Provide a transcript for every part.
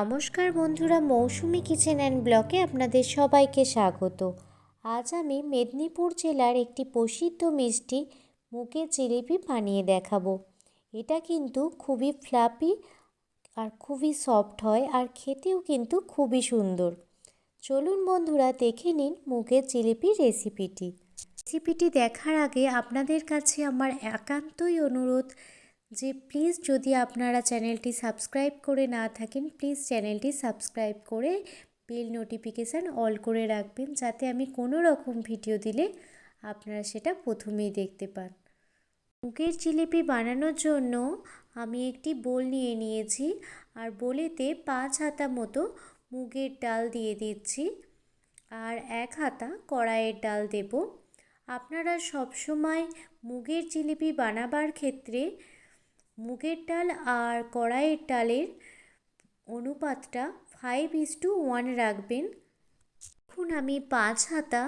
নমস্কার বন্ধুরা, মৌসুমি kitchen and ব্লকে আপনাদের সবাইকে স্বাগত। আজ আমি মেদিনীপুর জেলার একটি প্রসিদ্ধ মিষ্টি মুগের জিলিপি বানিয়ে দেখাবো। এটা কিন্তু খুবই ফ্লাপি আর খুবই সফট হয় আর খেতেও কিন্তু খুবই সুন্দর। চলুন বন্ধুরা, দেখে নিন মুগের জিলিপি রেসিপিটি রেসিপিটি দেখার আগে আপনাদের কাছে আমার একান্তই অনুরোধ যে প্লিজ যদি আপনারা চ্যানেলটি সাবস্ক্রাইব করে না থাকেন, প্লিজ চ্যানেলটি সাবস্ক্রাইব করে বেল নোটিফিকেশান অল করে রাখবেন যাতে আমি কোনো রকম ভিডিও দিলে আপনারা সেটা প্রথমেই দেখতে পান। মুগের জিলিপি বানানোর জন্য আমি একটি বোল নিয়ে নিয়েছি আর বোলেতে পাঁচ হাতা মতো মুগের ডাল দিয়ে দিচ্ছি আর এক হাতা কড়াইয়ের ডাল দেব। আপনারা সবসময় মুগের জিলিপি বানাবার ক্ষেত্রে মুগের ডাল আর কড়াইয়ের ডালের অনুপাতটা ফাইভ ইস টু ওয়ান রাখবেন। এখন আমি পাঁচ হাতা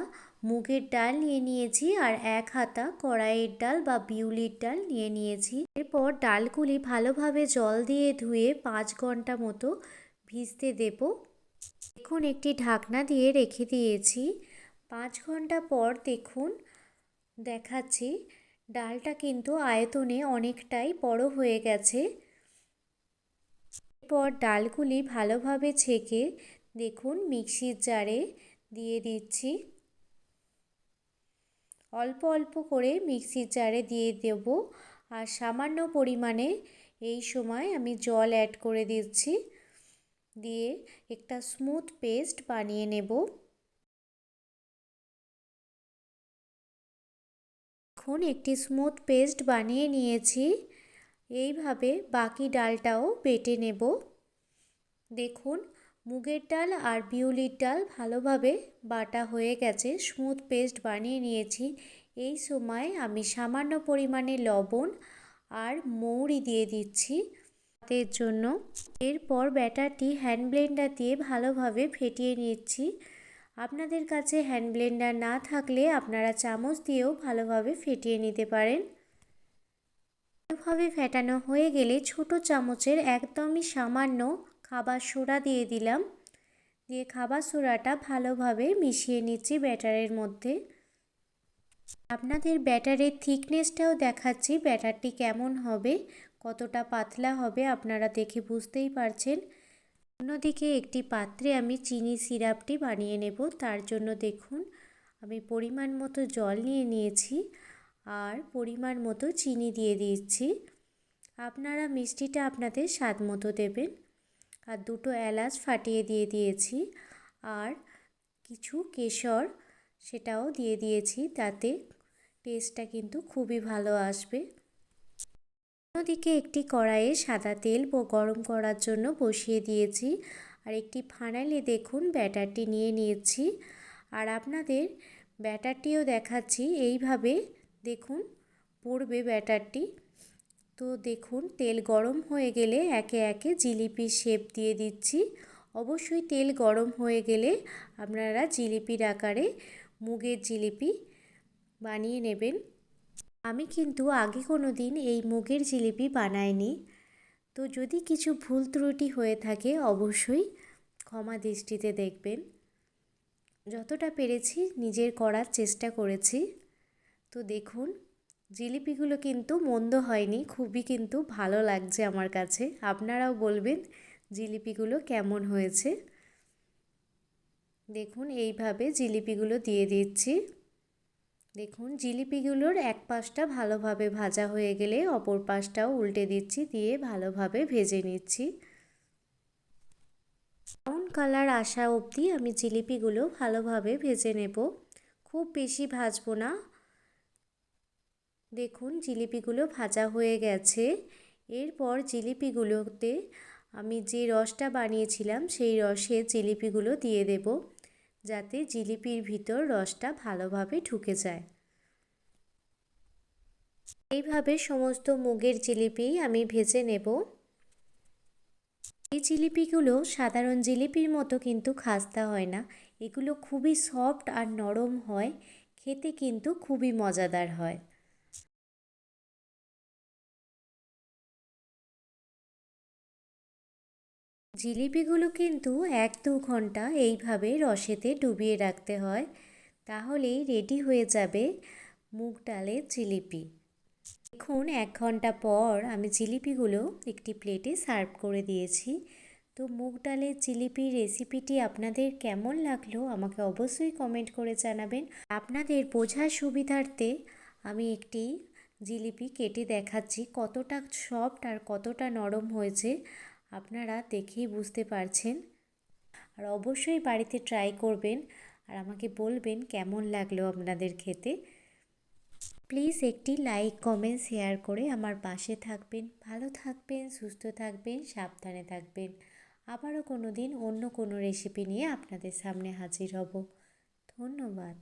মুগের ডাল নিয়ে নিয়েছি আর এক হাতা কড়াইয়ের ডাল বা বিউলির ডাল নিয়ে নিয়েছি। এরপর ডালগুলি ভালোভাবে জল দিয়ে ধুয়ে পাঁচ ঘণ্টা মতো ভিজতে দেব। এখন একটি ঢাকনা দিয়ে রেখে দিয়েছি। পাঁচ ঘণ্টা পর দেখুন দেখাচ্ছি ডালটা কিন্তু আয়তনে অনেকটাই বড় হয়ে গেছে। এরপর ডালগুলি ভালোভাবে ছেঁকে দেখুন মিক্সির জারে দিয়ে দিচ্ছি। অল্প অল্প করে মিক্সির জারে দিয়ে দেব আর সামান্য পরিমাণে এই সময় আমি জল অ্যাড করে দিচ্ছি। দিয়ে একটা স্মুথ পেস্ট বানিয়ে নেব। এখন একটি স্মুথ পেস্ট বানিয়ে নিয়েছি। এইভাবে বাকি ডালটাও বেটে নেব। দেখুন, মুগের ডাল আর বিউলির ডাল ভালোভাবে বাটা হয়ে গেছে। স্মুথ পেস্ট বানিয়ে নিয়েছি। এই সময় আমি সামান্য পরিমাণে লবণ আর মৌরি দিয়ে দিচ্ছি। এর জন্য এরপর ব্যাটারটি হ্যান্ড ব্লেন্ডার দিয়ে ভালোভাবে ফেটিয়ে নিচ্ছি। আপনাদের কাছে হ্যান্ড ব্লেন্ডার না থাকলে আপনারা চামচ দিয়েও ভালোভাবে ফেটিয়ে নিতে পারেন। ভালোভাবে ফেটানো হয়ে গেলে ছোট চামচের একদমই সামান্য খাবার সোডা দিয়ে দিলাম। দিয়ে খাবার সোডাটা ভালোভাবে মিশিয়ে নিচ্ছি ব্যাটারের মধ্যে। আপনাদের ব্যাটারের থিকনেসটাও দেখাচ্ছি, ব্যাটারটি কেমন হবে, কতটা পাতলা হবে আপনারা দেখে বুঝতেই পারছেন। অন্যদিকে একটি পাত্রে আমি চিনি সিরাপটি বানিয়ে নেব। তার জন্য দেখুন, আমি পরিমাণ মতো জল নিয়ে নিয়েছি আর পরিমাণ মতো চিনি দিয়ে দিচ্ছি। আপনারা মিষ্টিটা আপনাদের স্বাদ মতো দেবেন। আর দুটো এলাচ ফাটিয়ে দিয়ে দিয়েছি আর কিছু কেশর সেটাও দিয়ে দিয়েছি। তাতে টেস্টটা কিন্তু খুবই ভালো আসবে। অন্যদিকে একটি কড়াইয়ে সাদা তেল গরম করার জন্য বসিয়ে দিয়েছি। আর একটি ফানালে দেখুন ব্যাটারটি নিয়ে নিয়েছি। আর আপনাদের ব্যাটারটিও দেখাচ্ছি। এইভাবে দেখুন, পড়বে ব্যাটারটি। তো দেখুন, তেল গরম হয়ে গেলে একে একে জিলিপির শেপ দিয়ে দিচ্ছি। অবশ্যই তেল গরম হয়ে গেলে আপনারা জিলিপির আকারে মুগের জিলিপি বানিয়ে নেবেন। আমি কিন্তু আগে কোনো দিন এই মুগের জিলিপি বানাইনি। তো যদি কিছু ভুল ত্রুটি হয়ে থাকে, অবশ্যই ক্ষমা দৃষ্টিতে দেখবেন। যতটা পেরেছি, নিজের করার চেষ্টা করেছি। তো দেখুন, জিলিপিগুলো কিন্তু মন্দ হয়নি, খুবই কিন্তু ভালো লাগছে আমার কাছে। আপনারাও বলবেন, জিলিপিগুলো কেমন হয়েছে? দেখুন, এইভাবে জিলিপিগুলো দিয়ে দিচ্ছি। দেখুন, জিলিপিগুলোর এক পাশটা ভালোভাবে ভাজা হয়ে গেলে অপর পাশটাও উল্টে দিচ্ছি, দিয়ে ভালোভাবে ভেজে নিচ্ছি। ব্রাউন কালার আসা অবধি আমি জিলিপিগুলো ভালোভাবে ভেজে নেব। খুব বেশি ভাজবো না। দেখুন, জিলিপিগুলো ভাজা হয়ে গেছে। এরপর জিলিপিগুলোতে আমি যে রসটা বানিয়েছিলাম, সেই রসে জিলিপিগুলো দিয়ে দেব। যাতে জিলিপির ভিতর রসটা ভালোভাবে ঢুকে যায়। এইভাবে সমস্ত মুগের জিলিপি আমি ভেজে নেব। এই জিলিপিগুলো সাধারণ জিলিপির মতো কিন্তু খাস্তা হয় না। এগুলো খুবই সফট আর নরম হয়। খেতে কিন্তু খুবই মজাদার হয়। জিলিপিগুলো কিন্তু এক দু ঘণ্টা এইভাবে রসেতে ডুবিয়ে রাখতে হয়, তাহলেই রেডি হয়ে যাবে মুগ ডালের জিলিপি। দেখুন, এক ঘণ্টা পর আমি জিলিপিগুলো একটি প্লেটে সার্ভ করে দিয়েছি। তো মুগ ডালের জিলিপির রেসিপিটি আপনাদের কেমন লাগল আমাকে অবশ্যই কমেন্ট করে জানাবেন। আপনাদের বোঝার সুবিধার্থে আমি একটি জিলিপি কেটে দেখাচ্ছি, কতটা সফট আর কতটা নরম হয়েছে। আপনারা দেখেই বুঝতে পারছেন। আর অবশ্যই বাড়িতে ট্রাই করবেন আর আমাকে বলবেন কেমন লাগল আপনাদের খেতে। প্লিজ একটি লাইক কমেন্ট শেয়ার করে আমার পাশে থাকবেন। ভালো থাকবেন, সুস্থ থাকবেন, সাবধানে থাকবেন। আবারও কোনো দিন অন্য কোনো রেসিপি নিয়ে আপনাদের সামনে হাজির হব। ধন্যবাদ।